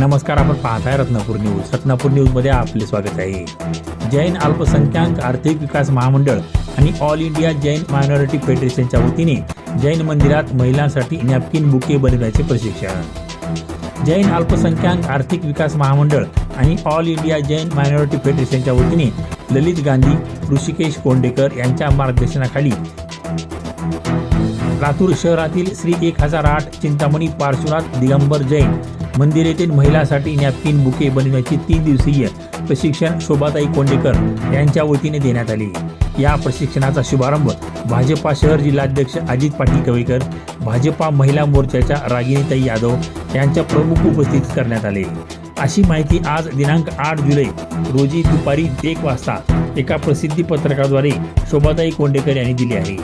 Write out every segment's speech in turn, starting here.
नमस्कार आपण पाहताय रत्नापूर न्यूज. रत्नापूर न्यूजमध्ये आपले स्वागत आहे. जैन अल्पसंख्याक आर्थिक विकास महामंडळ आणि ऑल इंडिया जैन मायनॉरिटी फेडरेशनच्या वतीने जैन मंदिरात महिलांसाठी नॅपकिन बुके बनवण्याचे प्रशिक्षण. जैन अल्पसंख्याक आर्थिक विकास महामंडळ आणि ऑल इंडिया जैन मायनॉरिटी फेडरेशनच्या वतीने ललित गांधी ऋषिकेश कोंडेकर यांच्या मार्गदर्शनाखाली लातूर शहरातील श्री एक हजार आठ चिंतामणी पार्श्वनाथ दिगंबर जैन मंदिर येथील महिलांसाठी नॅपकिन बुके बनविण्याची तीन दिवसीय प्रशिक्षण शोभाताई कोंडेकर यांच्या वतीने देण्यात आले. या प्रशिक्षणाचा शुभारंभ भाजपा शहर जिल्हाध्यक्ष अजित पाटील कवेकर भाजपा महिला मोर्चाच्या रागिणीताई यादव यांच्या प्रमुख उपस्थितीत करण्यात आले. अशी माहिती आज दिनांक आठ जुलै रोजी दुपारी एक वाजता एका प्रसिद्धी पत्रकाद्वारे शोभाताई कोंडेकर यांनी दिली आहे.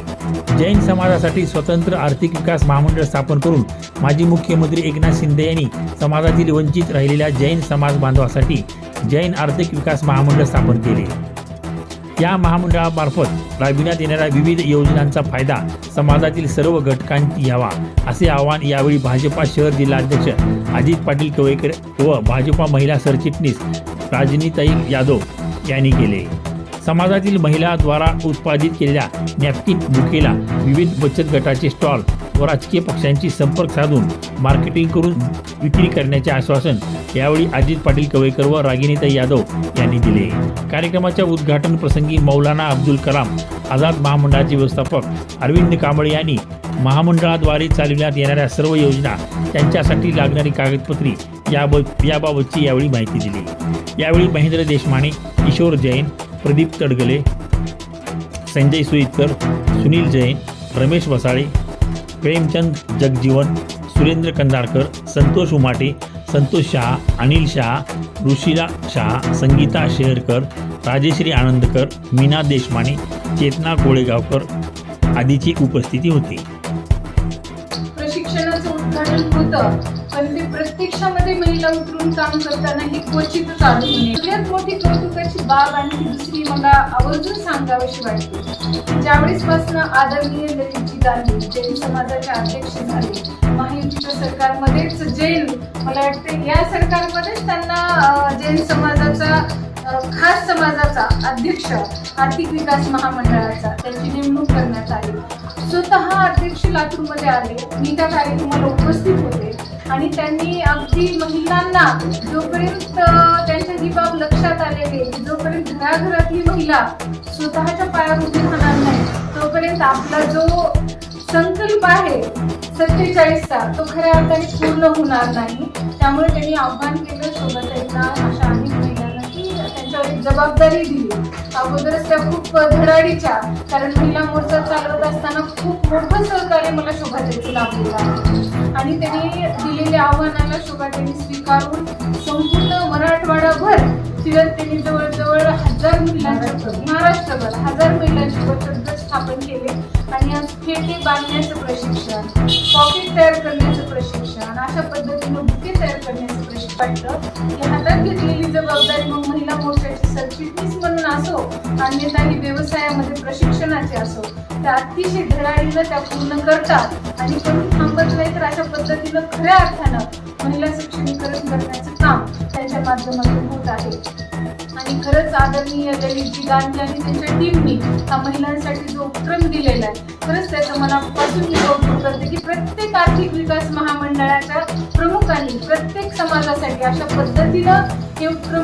जैन समाजासाठी स्वतंत्र आर्थिक विकास महामंडळ स्थापन करून माजी मुख्यमंत्री एकनाथ शिंदे यांनी समाजातील वंचित राहिलेल्या जैन समाज बांधवासाठी जैन आर्थिक विकास महामंडळ स्थापन केले. या महामंडळामार्फत राबविण्यात येणाऱ्या विविध योजनांचा फायदा समाजातील सर्व घटकांनी घ्यावा असे आवाहन यावेळी भाजपा शहर जिल्हाध्यक्ष अजित पाटील कवेकर व भाजपा महिला सरचिटणीस राजनीताई यादव यांनी केले. समाजातील महिलाद्वारा उत्पादित केलेल्या नॅपकिन बुकेला विविध बचत गटाचे स्टॉल व राजकीय पक्षांची संपर्क साधून मार्केटिंग करून विक्री करण्याचे आश्वासन यावेळी अजित पाटील कवेकर व रागिणीताई यादव यांनी दिले. कार्यक्रमाच्या उद्घाटन प्रसंगी मौलाना अब्दुल कलाम आझाद महामंडळाचे व्यवस्थापक अरविंद कांबळे यांनी महामंडळाद्वारे चालविण्यात येणाऱ्या सर्व योजना त्यांच्यासाठी लागणारी कागदपत्रे याबाबतची यावेळी माहिती दिली. यावेळी महेंद्र देशमाने किशोर जैन प्रदीप तडगले संजय सुईतकर सुनील जैन रमेश वसाळे प्रेमचंद जगजीवन सुरेंद्र कंदारकर संतोष उमाटे संतोष शहा अनिल शहा ऋषिला शहा संगीता शेरकर राजेश्री आनंदकर मीना देशमाने चेतना कोळेगावकर आदीची उपस्थिती होती. प्रशिक्षणाचं उद्घाटन होतं. प्रत्यक्षामध्ये महिला उतरून काम करताना ही क्वचितच आढळून सगळ्यात मोठी कौतुकाची बाब आणि दुसरी मला आवर्जून सांगावीशी वाटते. ज्यावेळेस पासून आदरणीय ललितजी गांधी जैन समाजाचे अध्यक्ष झाले महायुतीच्या सरकारमध्येच जैन मला वाटते या सरकारमध्येच त्यांना जैन समाजाचा खास समाजाचा अध्यक्ष आर्थिक विकास महामंडळाचा त्यांची नेमणूक करण्यात आली. स्वतः अध्यक्ष लातूरमध्ये आले. मी त्या कार्यक्रमाला उपस्थित होते. आणि त्यांनी अगदी महिलांना जोपर्यंत त्यांच्या ही बाब लक्षात आलेली जोपर्यंत घराघरातली महिला स्वतःच्या पायावर उभी राहणार नाही तोपर्यंत आपला जो संकल्प आहे सत्तेचाळीसचा तो खऱ्या अर्थाने पूर्ण होणार नाही. त्यामुळे त्यांनी आव्हान केलं शोभताईंना अशा अनेक महिलांना की त्यांच्यावर एक जबाबदारी दिली. अगोदरच त्या खूप धडाडीच्या कारण महिला मोर्चा चालवत असताना खूप मोठं सहकार्य मला शोभाताईचं लाभलेलं आहे आणि त्यांनी दिलेल्या आव्हानाला शोभाताईंनी स्वीकारून संपूर्ण मराठवाडाभर शिवाय त्यांनी जवळजवळ हजार महिलांचे महाराष्ट्रभर हजार महिलांचे बचत गट स्थापन केले. आणि आज फेटे बांधण्याचं प्रशिक्षण पॉकेट तयार करण्याचं प्रशिक्षण अशा पद्धतीनं बुके तयार करण्याचं प्रशिक्षण. वाटतं की हातात घेतलेली जबाबदारी मग महिला मोर्चाची सरचिटणीस असो अन्यथा ही व्यवसायामध्ये प्रशिक्षणाचे असो त्या अतिशय घडाईला त्या पूर्ण करतात आणि करून थांबत नाही तर अशा पद्धतीनं खऱ्या अर्थानं महिला सक्षमीकरण करण्याचं काम त्यांच्या माध्यमातून होत आहे. आणि खरंच आदरणीय ललितजी गांधी आणि त्यांच्या टीमनी हा महिलांसाठी जो उपक्रम दिलेला आहे खरंच त्याचं मनापासून मी कौतुक करते की प्रत्येक आर्थिक विकास महामंडळाच्या प्रमुखांनी प्रत्येक समाजासाठी अशा पद्धतीनं हे उपक्रम